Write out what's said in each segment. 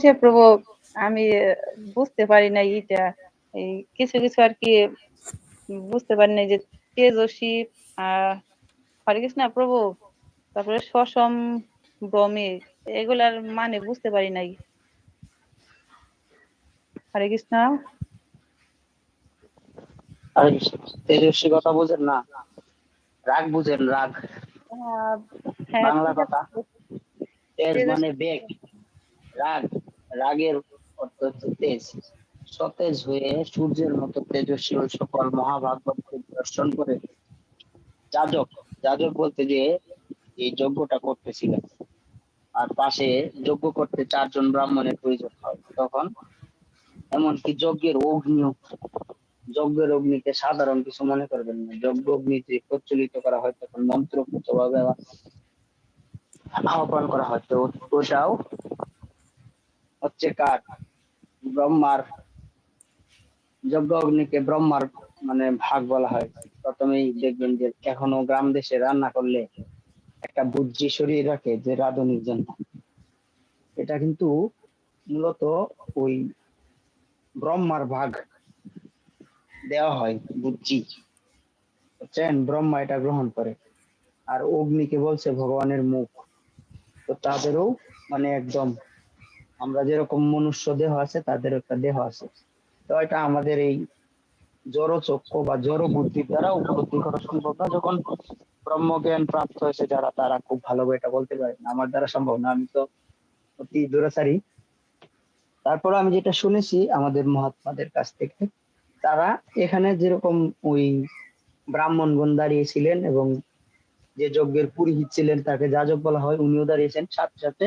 সে প্রভু আমি বুঝতে পারি না এইটা। এই কিছু কিছু আর কি বুঝতে পারি না যে তেজস্বী হরে কৃষ্ণ প্রভু তারপরে সসম ব্রমে এগুলার মানে বুঝতে পারি নাই। হরে কৃষ্ণ। তেজস্বী কথা বুঝেন না? রাগ বুঝেন রাগ। হ্যাঁ বাংলা কথা। তেজ মানে বেগ। রাগ, রাগের অর্থ হচ্ছে তেজ সতেজ হয়ে সূর্যের মতো তেজস্বী ওই সকল মহাভাগবতকে দর্শন করে যাজক যাজক বলতে যে এই যজ্ঞটা করতেছিলেন। আর পাশে যজ্ঞ করতে চারজন ব্রাহ্মণের প্রয়োজন হয়। তখন এমনকি যজ্ঞের অগ্নি, যজ্ঞের অগ্নিকে সাধারণ কিছু মনে করবেন না। যজ্ঞ অগ্নি যে প্রচলিত করা হয় তখন মন্ত্রপুত ভাবে আহ্বান করা হয়। তো ওটাও হচ্ছে কার? ব্রহ্মার যজ্ঞ অগ্নিকে ব্রহ্মার মানে ভাগ বলা হয়। প্রথমেই দেখবেন যে এখনও গ্রাম দেশে রান্না করলে একটা বুদ্ধি সরিয়ে রাখে যে রাঁধুনির জন্য। এটা কিন্তু মূলত ওই ব্রহ্মার ভাগ দেওয়া হয়, বুদ্ধি। বুঝছেন? ব্রহ্মা এটা গ্রহণ করে। আর অগ্নিকে বলছে ভগবানের মুখ। তো তাদেরও মানে একদম আমরা যেরকম মনুষ্য দেহ আছে, তাদের একটা দেহ আছে। তো এটা আমাদের এই জড় চক্ষু বা জড় বুদ্ধির দ্বারা উপলব্ধি করা সম্ভব না। যখন ব্রহ্মজ্ঞান প্রাপ্ত হয়েছে যারা, তারা খুব ভালোভাবে এটা বলতে পারে না। আমার দ্বারা সম্ভব না, আমি তো অতি দূরাচারী তারপর আমি যেটা শুনেছি আমাদের মহাত্মাদের কাছ থেকে, তারা এখানে যেরকম ওই ব্রাহ্মণ ব্রাহ্মণগণ দাঁড়িয়েছিলেন এবং যে যজ্ঞের পুরোহিত ছিলেন তাকে যাজক বলা হয়, উনিও দাঁড়িয়েছেন। সাথে সাথে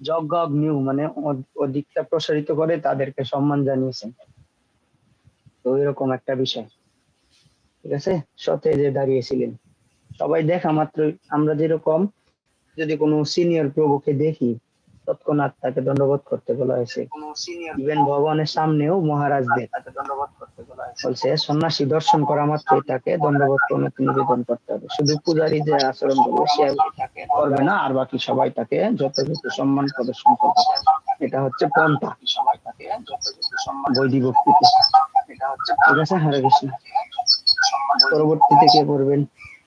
যজ্ঞ নিউ মানে অধিকটা প্রসারিত করে তাদেরকে সম্মান জানিয়েছেন তো এরকম একটা বিষয়। ঠিক আছে? সতে যে দাঁড়িয়েছিলেন। সবাই দেখা মাত্র আমরা যেরকম যদি কোনো সিনিয়র প্রভুকে দেখি তৎক্ষণাৎ তাকে দণ্ডবোধ করতে বলা হয়েছে। ইভেন ভগবানের সামনেও মহারাজদের বলছে সন্ন্যাসী দর্শন করা মাত্রই তাকে দণ্ডবোধ প্রণতি নিবেদন করতে হবে। শুধু পূজারী যে আচরণ করবে সে করবে না আর বাকি সবাই তাকে যথাযথ সম্মান প্রদর্শন করবে। এটা হচ্ছে পন্থা। বৈদিক ভক্তিতে। ঠিক আছে হরে কৃষ্ণ। পরবর্তীতে কে করবেন?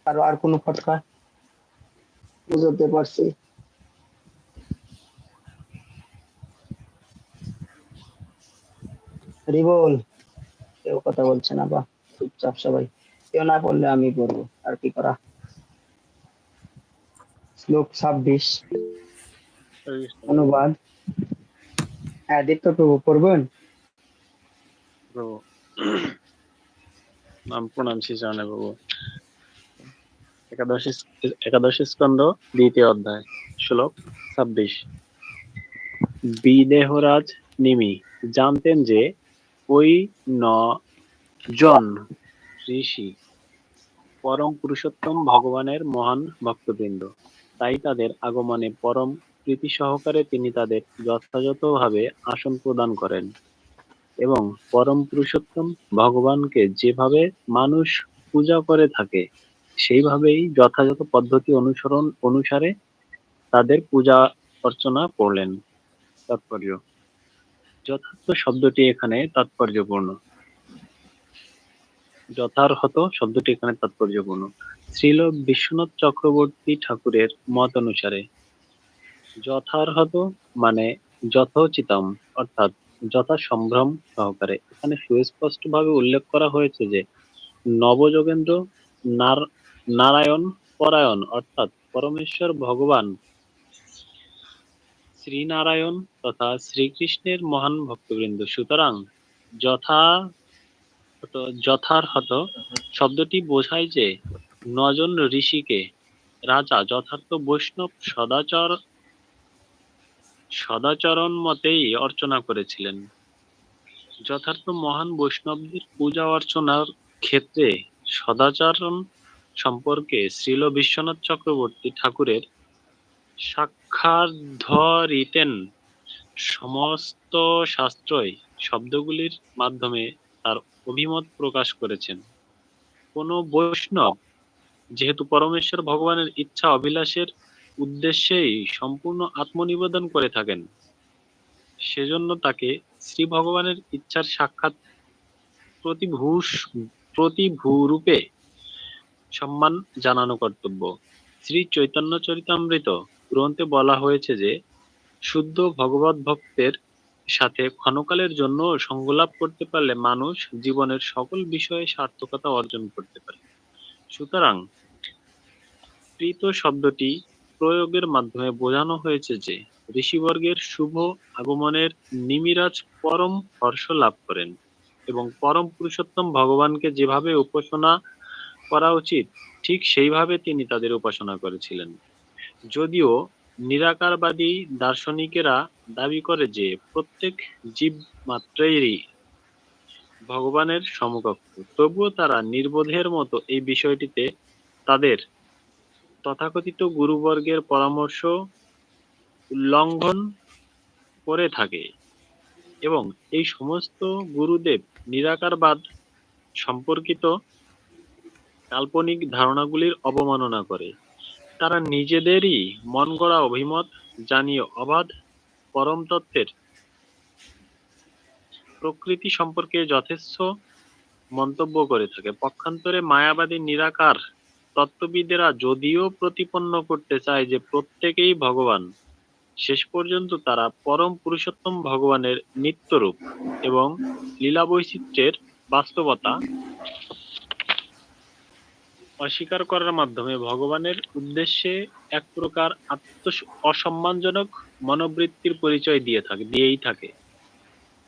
আরও আর কোনো ফটকা? বুঝতে পারছি। রিবল, কেউ কথা বলছে না বা চুপচাপ সবাই। কেউ না পড়লে আমি পড়ব আর কি করা? শ্লোক ছাব্বিশ। অনুবাদ। হ্যাঁ দীপ্ত প্রভু পড়বেন? নাম প্রণাম শ্রী চরণে প্রভু। একাদশী একাদশী স্কন্ধ, দ্বিতীয় অধ্যায়, শ্লোক ছাব্বিশ। বিদেহরাজ নিমি, জানতেন যে ওই ন জন ঋষি পরম পুরুষোত্তম ভগবানের মহান ভক্তবৃন্দ। তাই তাদের আগমনে পরম প্রীতি সহকারে তিনি তাদের যথাযথভাবে আসন প্রদান করেন এবং পরম পুরুষোত্তম ভগবানকে যেভাবে মানুষ পূজা করে থাকে, সেইভাবেই যথাযথ পদ্ধতি অনুসরণ অনুসারে তাদের পূজা অর্চনা করলেন। তাৎপর্য। যথার্থ শব্দটি এখানে তাৎপর্যপূর্ণ। যথার্হত শব্দটি এখানে তাৎপর্যপূর্ণ। শ্রীল বিশ্বনাথ চক্রবর্তী ঠাকুরের মত অনুসারে যথার্হত মানে যথোচিতম, অর্থাৎ যথা সম্ভ্রম সহকারে। এখানে সুস্পষ্ট ভাবে উল্লেখ করা হয়েছে যে, নবযোগেন্দ্র নার- নারায়ণ পরায়ণ, অর্থাৎ পরমেশ্বর ভগবান শ্রীনারায়ণ তথা শ্রীকৃষ্ণের মহান ভক্তবৃন্দ। সুতরাং যথা যথার্হত শব্দটি বোঝায় যে নজন ঋষিকে রাজা যথার্থ বৈষ্ণব সদাচর, সদাচরণ মতেই অর্চনা করেছিলেন। যথার্থ মহান বৈষ্ণবদের পূজা অর্চনার ক্ষেত্রে সদাচরণ সম্পর্কে শ্রীল বিশ্বনাথ চক্রবর্তী ঠাকুরের সাক্ষাৎধরিতেন। সমস্ত শাস্ত্রই শব্দগুলির মাধ্যমে তার অভিমত প্রকাশ করেছেন। কোন বৈষ্ণব, যেহেতু পরমেশ্বর ভগবানের ইচ্ছা অভিলাষের উদ্দেশ্যেই সম্পূর্ণ আত্মনিবেদন করে থাকেন, সেজন্য তাকে শ্রী ভগবানের ইচ্ছার সাক্ষাৎ প্রতিভূষ, প্রতিভূরূপে সম্মান জানানো কর্তব্য। শ্রী চৈতন্য চরিতামৃত গ্রন্থে বলা হয়েছে যে, শুদ্ধ ভগবত ভক্তের সাথে ক্ষণকালের জন্য সঙ্গলাভ করতে পারলে মানুষ জীবনের সকল বিষয়ে সার্থকতা অর্জন করতে পারে। সুতরাং প্রীত শব্দটি প্রয়োগের মাধ্যমে বোঝানো হয়েছে যে, ঋষিবর্গের শুভ আগমনের নিমিরাজ পরম হর্ষ লাভ করেন এবং পরম পুরুষোত্তম ভগবানকে যেভাবে উপাসনা করা উচিত, ঠিক সেইভাবে তিনি তাদের উপাসনা করেছিলেন। যদিও নিরাকারবাদী দার্শনিকেরা দাবি করে যে প্রত্যেক জীব মাত্রেরই ভগবানের সমকক্ষ, তবুও তারা নির্বোধের মতো এই বিষয়টিতে তাদের তথাকথিত গুরুবর্গের পরামর্শ উল্লঙ্ঘন করে থাকে এবং এই সমস্ত গুরুদেব নিরাকারবাদ সম্পর্কিত কাল্পনিক ধারণাগুলির অবমাননা করে। তারা নিজেদেরই মন গড়া অভিমত জানিয়ে অবাধ পরম তত্ত্বের প্রকৃতি সম্পর্কে যথেষ্ট মন্তব্য করে থাকে। পক্ষান্তরে মায়াবাদী নিরাকার তত্ত্ববিদেরা যদিও প্রতিপন্ন করতে চায় যে প্রত্যেকেই ভগবান, শেষ পর্যন্ত তারা পরম পুরুষোত্তম ভগবানের নিত্যরূপ এবং লীলা বৈচিত্র্যের বাস্তবতা অস্বীকার করার মাধ্যমে ভগবানের উদ্দেশ্যে এক প্রকার আত্ম অসম্মানজনক মনোবৃত্তির পরিচয় দিয়ে থাকে, দিয়েই থাকে।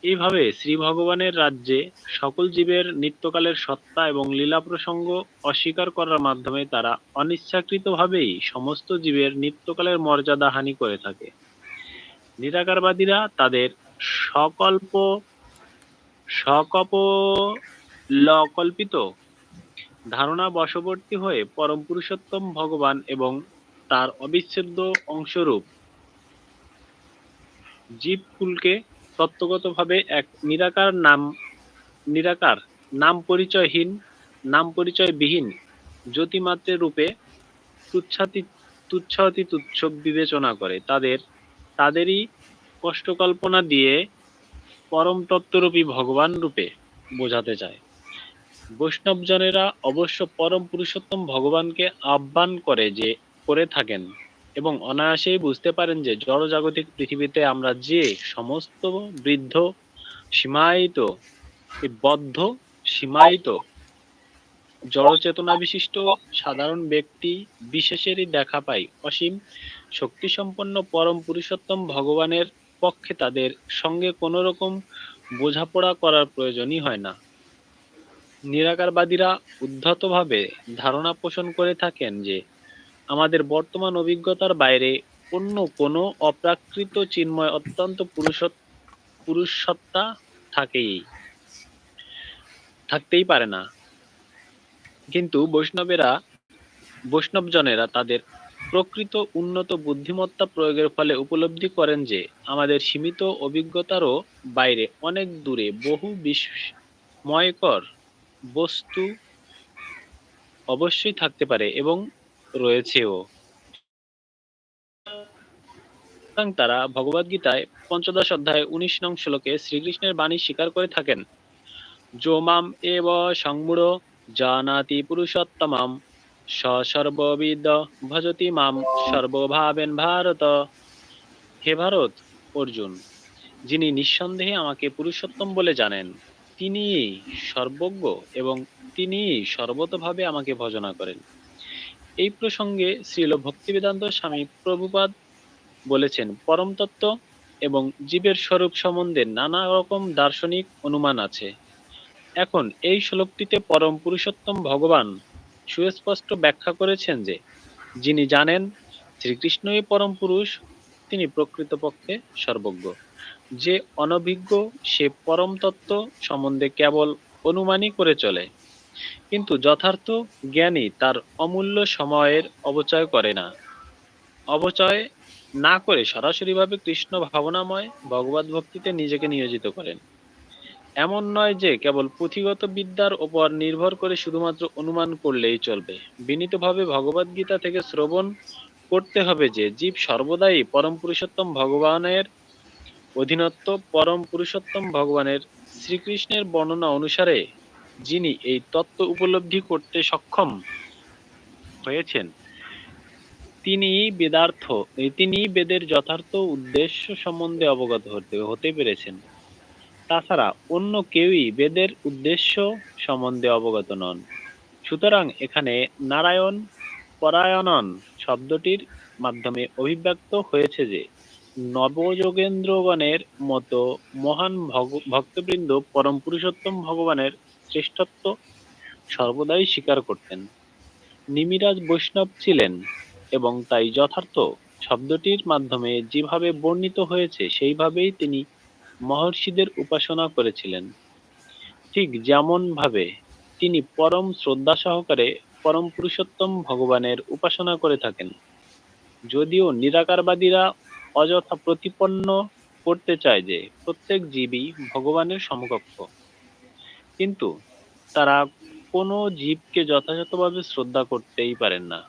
এইভাবে শ্রী ভগবানের রাজ্যে সকল জীবের নিত্যকালের সত্তা এবং লীলা প্রসঙ্গ অস্বীকার করার মাধ্যমে তারা অনিচ্ছাকৃতভাবেই সমস্ত জীবের নিত্যকালের মর্যাদা হানি করে থাকে। নিরাকারবাদীরা তাদের সকল্প সকল্পিত ধারণা বশবর্তী হয়ে পরম পুরুষোত্তম ভগবান এবং তার অবিচ্ছেদ্য অংশরূপ জীবকুলকে তত্ত্বগতভাবে এক নিরাকার নাম নিরাকার, নাম পরিচয়হীন, নাম পরিচয়বিহীন জ্যোতিমাত্রের রূপে তুচ্ছাতি তুচ্ছাতি তুচ্ছ বিবেচনা করে। তাদের, তাদেরই কষ্ট কল্পনা দিয়ে পরম তত্ত্বরূপী ভগবান রূপে বোঝাতে চায়। বৈষ্ণবজনেরা অবশ্য পরম পুরুষোত্তম ভগবানকে আহ্বান করে যে, করে থাকেন এবং অনায়াসেই বুঝতে পারেন যে, জড়জাগতিক পৃথিবীতে আমরা যে সমস্ত বৃদ্ধ, সীমায়িত বদ্ধ, সীমায়িত জড়চেতনা বিশিষ্ট সাধারণ ব্যক্তি বিশেষেরই দেখা পাই অসীম শক্তিসম্পন্ন পরম পুরুষোত্তম ভগবানের পক্ষে তাদের সঙ্গে কোনো রকম বোঝাপড়া করার প্রয়োজনই হয় না। নিরাকারবাদীরা উদ্ধতভাবে ধারণা পোষণ করে থাকেন যে আমাদের বর্তমান অভিজ্ঞতার বাইরে অন্য কোনো অপ্রাকৃত চিন্ময় অত্যন্ত পুরুষ পুরুষসত্তা থাকেই, থাকতেই পারে না। কিন্তু বৈষ্ণবেরা, বৈষ্ণবজনেরা তাদের প্রকৃত উন্নত বুদ্ধিমত্তা প্রয়োগের ফলে উপলব্ধি করেন যে আমাদের সীমিত অভিজ্ঞতারও বাইরে অনেক দূরে বহু বিস্ময়কর বস্তু অবশ্যই থাকতে পারে এবং রয়েছেও। তারা ভগবদ গীতায় পঞ্চদশ অধ্যায় উনিশ নং শ্লোকে শ্রীকৃষ্ণের বাণী স্বীকার করে থাকেন। যো মাম এব সংমূঢ় জানাতি পুরুষোত্তমাম। সর্ববিদ ভজতি মাম সর্বভাবেন ভারত। হে ভারত অর্জুন, যিনি নিঃসন্দেহে আমাকে পুরুষোত্তম বলে জানেন। তিনি সর্বজ্ঞ এবং তিনি সর্বতভাবে আমাকে ভজনা করেন। এই প্রসঙ্গে শ্রীল ভক্তিবেদান্ত স্বামী প্রভুপাদ বলেছেন পরম তত্ত্ব এবং জীবের স্বরূপ সম্বন্ধে নানা রকম দার্শনিক অনুমান আছে। এখন এই শ্লোকটিতে পরম পুরুষোত্তম ভগবান সুস্পষ্ট ব্যাখ্যা করেছেন যে, যিনি জানেন শ্রীকৃষ্ণই পরম পুরুষ, তিনি প্রকৃতপক্ষে সর্বজ্ঞ। যে অনভিজ্ঞ সে পরম তত্ত্ব সম্বন্ধে কেবল অনুমানই করে চলে। কিন্তু যথার্থ জ্ঞানী তার অমূল্য সময়ের অবচয় করে না। অবচয় না করে সরাসরিভাবে কৃষ্ণ ভাবনাময় ভগবত ভক্তিতে নিজেকে নিয়োজিত করেন। এমন নয় যে কেবল পুঁথিগত বিদ্যার ওপর নির্ভর করে শুধুমাত্র অনুমান করলেই চলবে। বিনীতভাবে ভগবত গীতা থেকে শ্রবণ করতে হবে যে জীব সর্বদাই পরম পুরুষোত্তম ভগবানের অধীনত্ব পরম পুরুষোত্তম ভগবানের শ্রীকৃষ্ণের বর্ণনা অনুসারে যিনি এই তত্ত্ব উপলব্ধি করতে সক্ষম হয়েছেন, তিনি বেদার্থ তিনি বেদের যথার্থ উদ্দেশ্য সম্বন্ধে অবগত হতে হতে পেরেছেন। তাছাড়া অন্য কেউই বেদের উদ্দেশ্য সম্বন্ধে অবগত নন। সুতরাং এখানে নারায়ণ পরায়ণন শব্দটির মাধ্যমে অভিব্যক্ত হয়েছে যে নবযোগেন্দ্রগণের মতো মহান ভক্তবৃন্দ পরম পুরুষোত্তম ভগবানের শ্রেষ্ঠত্ব সর্বদাই স্বীকার করতেন। নিমিরাজ বৈষ্ণব ছিলেন এবং তাই যথার্থ শব্দটির মাধ্যমে যেভাবে বর্ণিত হয়েছে, সেইভাবেই তিনি মহর্ষিদের উপাসনা করেছিলেন। ঠিক যেমন ভাবে তিনি পরম শ্রদ্ধা সহকারে পরম পুরুষোত্তম ভগবানের উপাসনা করে থাকেন, যদিও নিরাকারবাদীরা অযথা প্রতিপন্ন করতে চায় যে প্রত্যেক জীবই ভগবানের সমকক্ষ। কিন্তু তারা কোনো জীবকে যথাযথভাবে শ্রদ্ধা করতেই পারেন না।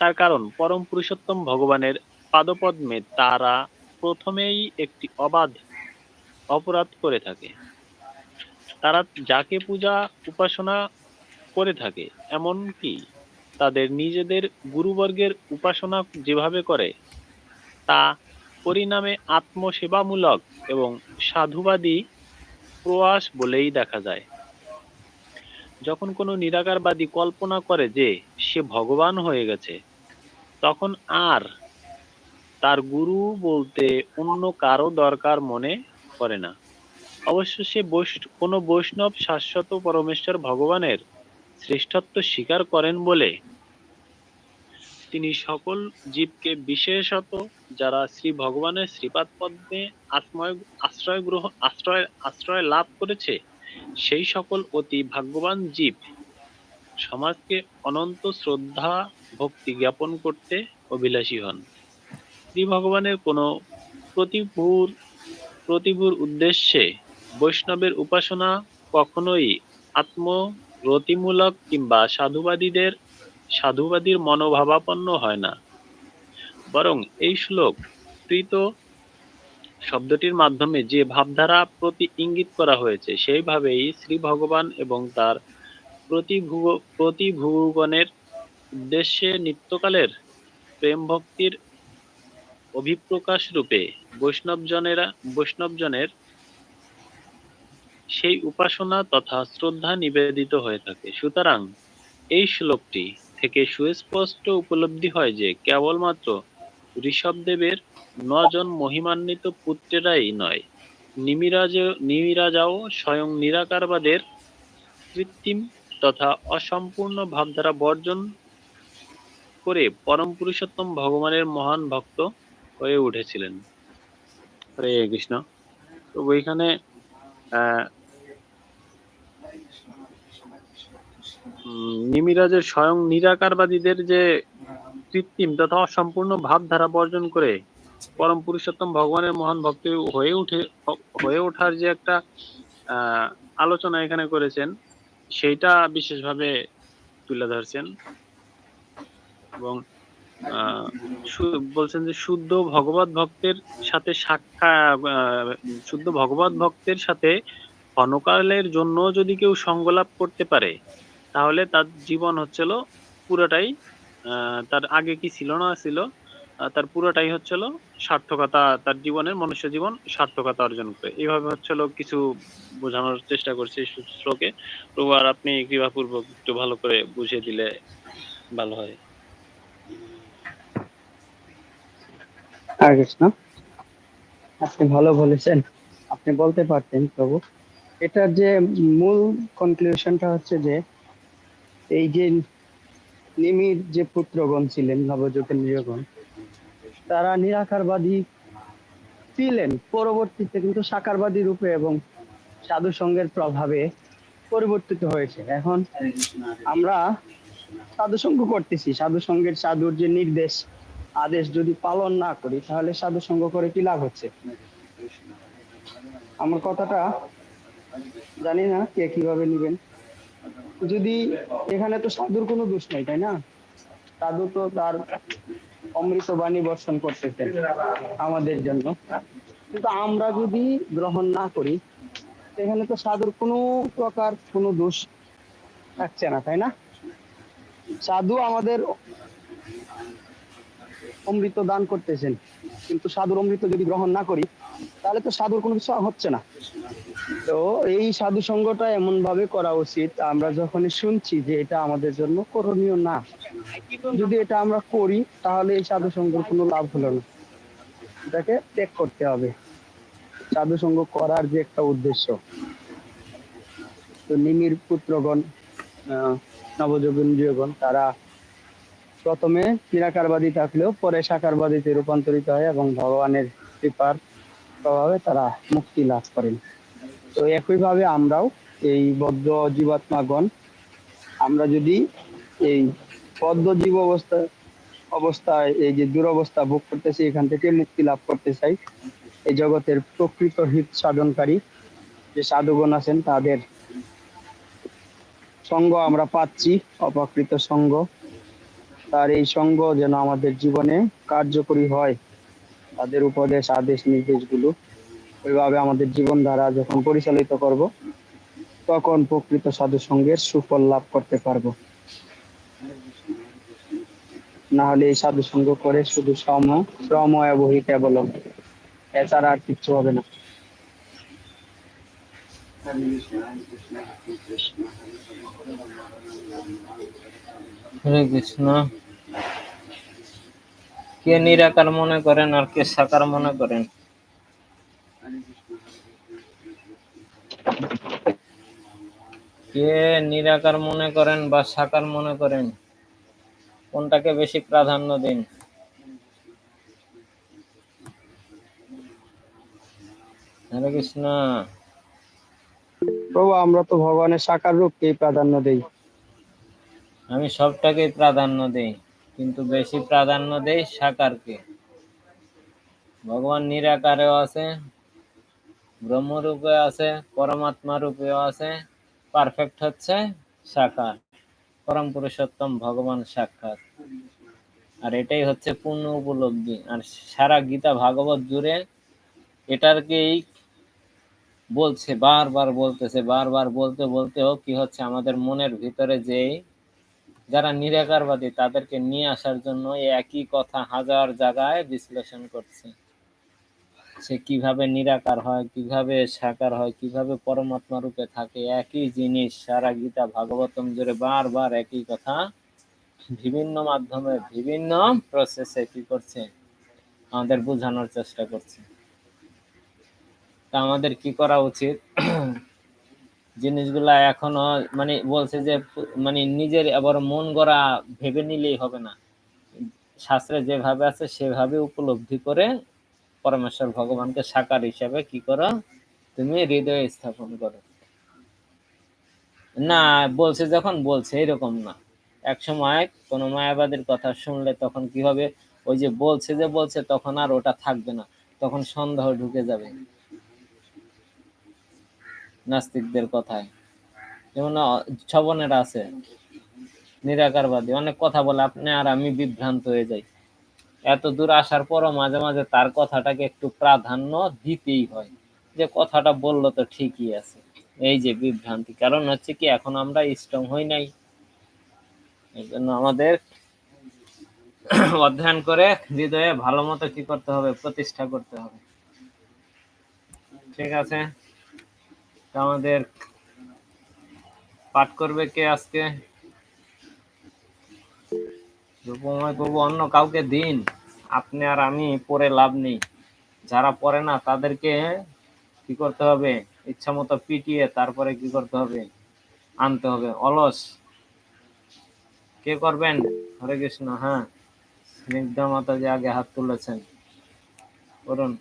তার কারণ পরম পুরুষোত্তম ভগবানের পাদপদ্মে তারা প্রথমেই একটি অবাধ অপরাধ করে থাকে। তারা যাকে পূজা উপাসনা করে থাকে, এমনকি তাদের নিজেদের গুরুবর্গের উপাসনা যেভাবে করে তা পরিণামে আত্মসেবামূলক এবং সাধুবাদী প্রয়াস বলেই দেখা যায়। যখন কোনো নিরাকারবাদী কল্পনা করে যে সে ভগবান হয়ে গেছে, তখন আর তার গুরু বলতে অন্য কারও দরকার মনে করে না। অবশ্য সে কোনো বৈষ্ণব শাশ্বত পরমেশ্বর ভগবানের শ্রেষ্ঠত্ব স্বীকার করেন বলে তিনি সকল জীবকে বিশেষত যারা শ্রী ভগবানের শ্রীপাদ পদ্মে আশ্রয় আশ্রয় গ্রহ, আশ্রয় আশ্রয় লাভ করেছে, সেই সকল অতি ভাগ্যবান জীব সমাজকে অনন্ত শ্রদ্ধা, ভক্তি জ্ঞাপন করতে অভিলাষী হন। শ্রী ভগবানের কোনো প্রতিভূর প্রতিভূর উদ্দেশ্যে বৈষ্ণবের উপাসনা কখনোই আত্মরতিমূলক কিংবা সাধুবাদীদের সাধুবাদীর মনোভাবাপন্ন হয় না। বরং এই শ্লোক কৃত শব্দটির মাধ্যমে যে ভাবধারা প্রতি ইঙ্গিত করা হয়েছে, সেইভাবেই শ্রী ভগবান এবং তার প্রতিভু, প্রতিভুগণের উদ্দেশ্যে নিত্যকালের প্রেম ভক্তির অভিপ্রকাশ রূপে বৈষ্ণবজনেরা, বৈষ্ণবজনের সেই উপাসনা তথা শ্রদ্ধা নিবেদিত হয়ে থাকে। সুতরাং এই শ্লোকটি থেকে সুস্পষ্ট উপলব্ধি হয় যে কেবলমাত্র ঋষভদেবের নজন মহিমান্বিত পুত্রেরাই নয়, নিমিরাজ নিমিরাজাও স্বয়ং নিরাকারবাদের কৃত্রিম তথা অসম্পূর্ণ ভাবধারা বর্জন করে পরম পুরুষোত্তম ভগবানের মহান ভক্ত হয়ে উঠেছিলেন। হরে কৃষ্ণ। তো ওইখানে নিমিরাজের স্বয়ং নিরাকারবাদীদের যে কৃত্রিম তথা অসম্পূর্ণ ভাবধারা বর্জন করে পরম পুরুষোত্তম ভগবানের মহান ভক্ত হয়ে উঠে, হয়ে ওঠার যে একটা আলোচনা এখানে করেছেন, সেইটা বিশেষভাবে তুলে ধরছেন এবং বলছেন যে শুদ্ধ ভগবত ভক্তের সাথে সাক্ষাৎ শুদ্ধ ভগবত ভক্তের সাথে ক্ষণকালের জন্য যদি কেউ সঙ্গলাপ করতে পারে তাহলে তার জীবন হচ্ছিল পুরোটাই তার আগে কি ছিল না ছিল তার পুরোটাই হচ্ছিল সার্থকতা, তার জীবনের মনুষ্য জীবন সার্থকতা অর্জন করে। এইভাবে হচ্ছিল কিছু বোঝানোর চেষ্টা করছি শ্লোকে। প্রভু, আর আপনি কৃপাপূর্বক একটু ভালো করে বুঝিয়ে দিলে ভালো হয়। আপনি ভালো বলেছেন। আপনি বলতে পারতেন প্রভু, এটার যে মূল কনক্লুশনটা হচ্ছে যে এই যে নিমির যে পুত্রগণ ছিলেন নবযোগেন্দ্রগণ তারা নিরাকারবাদী ছিলেন। পরবর্তীতে কিন্তু সাকারবাদী রূপে এবং সাধু সঙ্গের প্রভাবে পরিবর্তিত হয়েছে। এখন আমরা সাধু সঙ্গ করতেছি। সাধু সঙ্গের সাধুর যে নির্দেশ, আদেশ যদি পালন না করি, তাহলে সাধু সঙ্গ করে কি লাভ হচ্ছে? আমার কথাটা জানি না কে কীভাবে নেবেন। যদি এখানে তো সাধুর কোনো দোষ নাই, তাই না? সাধু তো তার অমৃত বাণী বর্ষণ করতেছেন আমাদের জন্য। কিন্তু আমরা যদি গ্রহণ না করি সেখানে তো সাধুর কোনো প্রকার কোনো দোষ থাকছে না, তাই না? সাধু আমাদের অমৃত দান করতেছেন, কিন্তু সাধুর অমৃত যদি গ্রহণ না করি তাহলে তো সাধুর কোনো কিছু হচ্ছে না। তো এই সাধু সঙ্গটা এমন ভাবে করা উচিত, আমরা যখনই শুনছি যে এটা আমাদের জন্য করণীয় না, যদি এটা আমরা করি, তাহলে এই সাধু সঙ্গের কোনো লাভ হলো না। এটাকে ত্যাগ করতে হবে। সাধু সঙ্গ করার যে একটা উদ্দেশ্য। তো নিমির পুত্রগণ নবযোগীন্দ্রিয়গণ তারা প্রথমে নিরাকারবাদী থাকলেও পরে সাকারবাদীতে রূপান্তরিত হয় এবং ভগবানের কৃপার প্রভাবে তারা মুক্তি লাভ করেন। তো একইভাবে আমরাও এই বদ্ধ জীবাত্মাগণ, আমরা যদি এই বদ্ধ জীব অবস্থা, অবস্থায় এই যে দুরবস্থা ভোগ করতেছি, এখান থেকে মুক্তি লাভ করতে চাই। এই জগতের প্রকৃত হিত সাধনকারী যে সাধুগণ আছেন, তাদের সঙ্গ আমরা পাচ্ছি অপকৃত সঙ্গ। তার এই সঙ্গ যেন আমাদের জীবনে কার্যকরী হয়। তাদের উপদেশ, আদেশ, নির্দেশগুলো ওইভাবে আমাদের জীবনধারা যখন পরিচালিত করব, তখন প্রকৃত সাধু সঙ্গের সুফল লাভ করতে পারব। না হলে এই সাধু সঙ্গ করে শুধু শ্রম শ্রম বহি কেবল এছাড়া আর কিচ্ছু হবে না। হরে কৃষ্ণ। কে নিরাকার মনে করেন আর কে সাকার মনে করেন? কে নিরাকার মনে করেন বা সাকার মনে করেন? কোনটাকে বেশি প্রাধান্য দিন? হরে কৃষ্ণ। প্রভু আমরা তো ভগবানের সাকার রূপকেই প্রাধান্য দেই। আমি সবটাকেই প্রাধান্য দেই। কিন্তু বেশি প্রাধান্য দেয় সাকারকে। ভগবান নিরাকারেও আছে ব্রহ্মরূপে আছে পরমাত্মা রূপেও আছে, পারফেক্ট হচ্ছে সাকার। পরম পুরুষোত্তম ভগবান সাক্ষাৎ। আর এটাই হচ্ছে পূর্ণ উপলব্ধি। আর সারা গীতা ভাগবত জুড়ে এটারকেই বলছে, বারবার বলতেছে, বারবার বলতে বলতেও কি হচ্ছে আমাদের মনের ভিতরে যেই যারা নিরাকারবাদী, তাদেরকে নিয়ে আসার জন্য একই কথা হাজার জায়গায় বিশ্লেষণ করছে। সে কীভাবে নিরাকার হয়, কীভাবে সাকার হয়, কীভাবে পরমাত্মা রূপে থাকে, একই জিনিস সারা গীতা ভাগবতম জুড়ে বারবার একই কথা বিভিন্ন মাধ্যমে বিভিন্ন প্রসেসে কি করছে? আমাদের বোঝানোর চেষ্টা করছে। তা আমাদের কি করা উচিত? জিনিসগুলা এখনও মানে বলছে যে মানে নিজের আবার মন গড়া ভেবে নিলেই হবে না। শাস্ত্রে যেভাবে আছে সেভাবে উপলব্ধি করে পরমেশ্বর ভগবানকে সাকার হিসাবে কি করো? তুমি হৃদয়ে স্থাপন করো। না, বলছে যখন, বলছে এরকম না। এক সময় কোনো মায়াবাদের কথা শুনলে তখন কি হবে? ওই যে বলছে যে বলছে তখন আর ওটা থাকবে না। তখন সন্দেহ ঢুকে যাবে। নাস্তিকদের কথায়। যেমন ছবনের আছে, নিরাকারবাদী, অনেক কথা বলে, আপনি আর আমি বিভ্রান্ত হয়ে যাই। এত দূর আসার পরও মাঝে মাঝে তার কথাটাকে একটু প্রাধান্য দিতেই হয়। যে কথাটা বলল তো ঠিকই আছে। এই যে বিভ্রান্তি, কারণ হচ্ছে কি, এখন আমরা স্ট্রং হই নাই। এই জন্য আমাদের অধ্যয়ন করে হৃদয়ে ভালো মতো কি করতে হবে, প্রতিষ্ঠা করতে হবে। ঠিক আছে? আমাদের পাঠ করবে কে আজকে? রূপময় প্রভু, অন্য কাউকে দিন। আপনি আর আমি পড়ে লাভ নেই। যারা পড়ে না, তাদেরকে কি করতে হবে? ইচ্ছা মতো পিটিয়ে তারপরে কি করতে হবে? আনতে হবে। অলস। কে করবেন? হরে কৃষ্ণ। হ্যাঁ স্নিগ্ধা মাতা যে আগে হাত তুলেছেন। করুন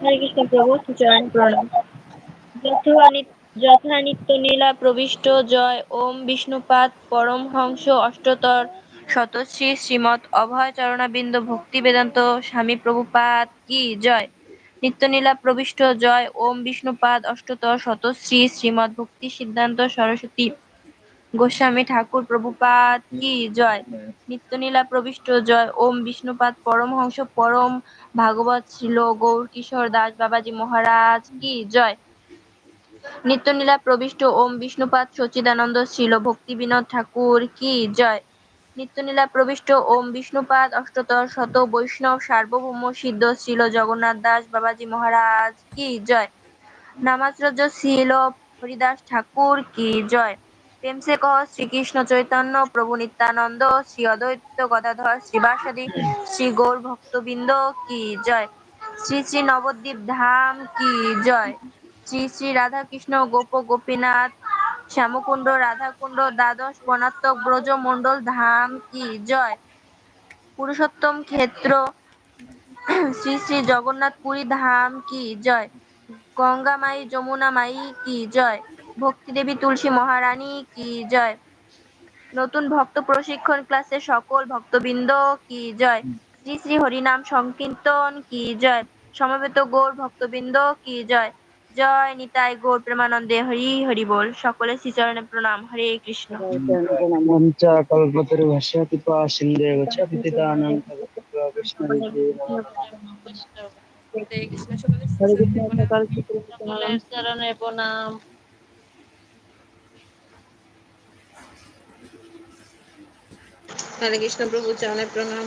হরে কৃষ্ণ প্রভু চরণ প্রণাম। যথা নি- যথা নিত্য নীলা প্রবিষ্ট, জয় ওম বিষ্ণুপাদ অষ্টতর শতশ্রী শ্রীমৎ অভয় চরণাবিন্দ ভক্তি বেদান্ত স্বামী প্রভুপাদ কি জয়? নিত্যনীলা প্রবিষ্ট, জয় ওম বিষ্ণুপাদ অষ্টতর শতশ্রী শ্রীমৎ ভক্তি সিদ্ধান্ত সরস্বতী গোস্বামী ঠাকুর প্রভুপাত কি জয়? নিত্যনীলা প্রবিষ্ট জয়। ওম বিষ্ণুপাদ পরমহংস পরম ভাগবত ছিল গৌর কিশোর দাস বাবাজি মহারাজ কি জয়? নিত্যনীলা প্রবিষ্ট ওম বিষ্ণুপাত সচিদানন্দ ছিল ভক্তি বিনোদ ঠাকুর কি জয়? নিত্যনীলা প্রবিষ্ট ওম বিষ্ণুপাদ অষ্টতর শত বৈষ্ণব সার্বভৌম সিদ্ধ ছিল জগন্নাথ দাস বাবাজি মহারাজ কি জয়? নামাজরজ ছিল হরিদাস ঠাকুর কি জয়? প্রেম সে কহ, শ্রীকৃষ্ণ চৈতন্য, প্রভু নিত্যানন্দ, শ্রী অদ্বৈত গদাধর শ্রীবাসাদি শ্রী গৌর ভক্তবৃন্দ, কি জয়। শ্রী শ্রী নবদ্বীপ ধাম, কি জয়। শ্রী শ্রী রাধা কৃষ্ণ গোপ গোপীনাথ, শ্যামকুণ্ড, রাধাকুণ্ড, দ্বাদশ বনাত্মক ব্রজ মন্ডল ধাম, কি জয়। পুরুষোত্তম ক্ষেত্র, শ্রী শ্রী জগন্নাথ পুরী ধাম, কি জয়। গঙ্গা মাই, যমুনা মাই, কি জয়? ভক্তি দেবী তুলসী মহারানী, কি জয়? নতুন ভক্ত প্রশিক্ষণ ক্লাসে সকল ভক্তবৃন্দ, কি জয়? শ্রী শ্রী হরিনাম সংকীর্তন, কি জয়? সমবেত গৌর ভক্তবৃন্দ, কি জয়? জয় নিতাই গৌর প্রেমানন্দে, হরি হরি বল। সকলে শ্রীচরণে প্রণাম। হরে কৃষ্ণ। কৃপা সিন্ধে চরণে প্রণাম হরে কৃষ্ণ প্রভু চরণে প্রণাম।